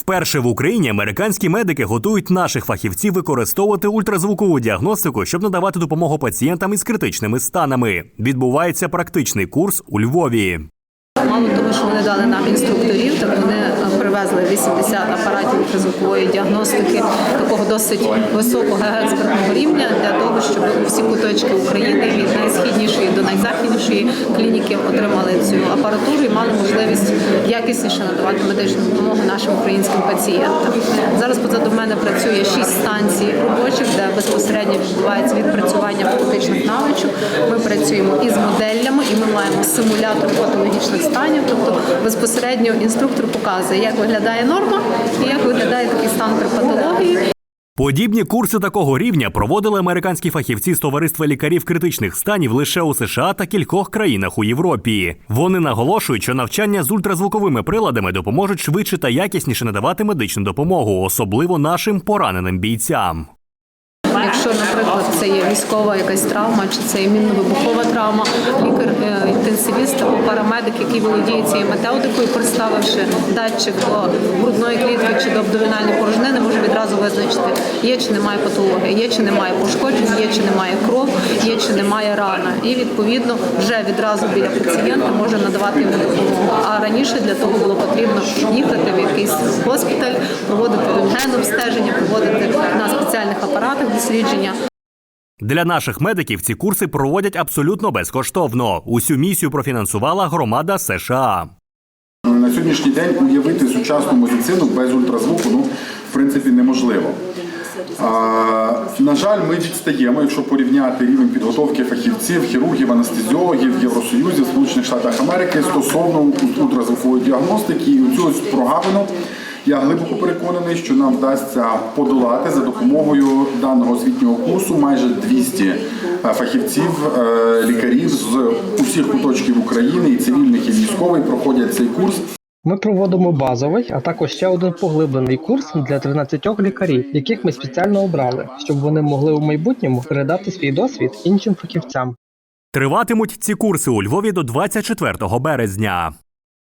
Вперше в Україні американські медики готують наших фахівців використовувати ультразвукову діагностику, щоб надавати допомогу пацієнтам із критичними станами. Відбувається практичний курс у Львові. Мало того, що вони дали нам інструкторів, так вони е, привезли 80 апаратів ультразвукової діагностики такого досить високого експертного рівня для того, щоб всі куточки України від найсхіднішої до найзахіднішої клініки отримали цю апаратуру і мали можливість якісніше надавати медичну допомогу нашим українським пацієнтам. Зараз позаду мене працює шість станцій робочих, де безпосередньо відбувається відпрацювання практичних навичок. Ми працюємо із моделлями, і ми маємо симулятор патологічних станів. Тобто безпосередньо інструктор показує, як виглядає норма і як виглядає Подібні курси такого рівня проводили американські фахівці з товариства лікарів критичних станів лише у США та кількох країнах у Європі. Вони наголошують, що навчання з ультразвуковими приладами допоможуть швидше та якісніше надавати медичну допомогу, особливо нашим пораненим бійцям. Якщо, наприклад, це є військова якась травма, чи це є мінно-вибухова травма, лікар-інтенсивіст або парамедик, який володіє цією методикою, приставивши датчик до грудної клітки чи до абдомінальної порожнини, може відразу визначити, є чи немає патології, є чи немає пошкоджень, є чи немає кров, є чи немає рана. І відповідно вже відразу біля пацієнта може надавати йому допомогу. А раніше для того було потрібно їхати в якийсь госпіталь, проводити рентген обстеження, проводити на спеціальних апаратах дослідження. Для наших медиків ці курси проводять абсолютно безкоштовно. Усю місію профінансувала громада США. На сьогоднішній день уявити сучасну медицину без ультразвуку ну, в принципі неможливо. На жаль, ми відстаємо, якщо порівняти рівень підготовки фахівців, хірургів, анестезіологів в Євросоюзі, Сполучених Штатах Америки стосовно ультразвукової діагностики і цю прогавину. Я глибоко переконаний, що нам вдасться подолати за допомогою даного освітнього курсу майже 200 е, фахівців, е, лікарів з усіх куточків України, і цивільних, і військових проходять цей курс. Ми проводимо базовий, а також ще один поглиблений курс для 13 лікарів, яких ми спеціально обрали, щоб вони могли у майбутньому передати свій досвід іншим фахівцям. Триватимуть ці курси у Львові до 24 березня.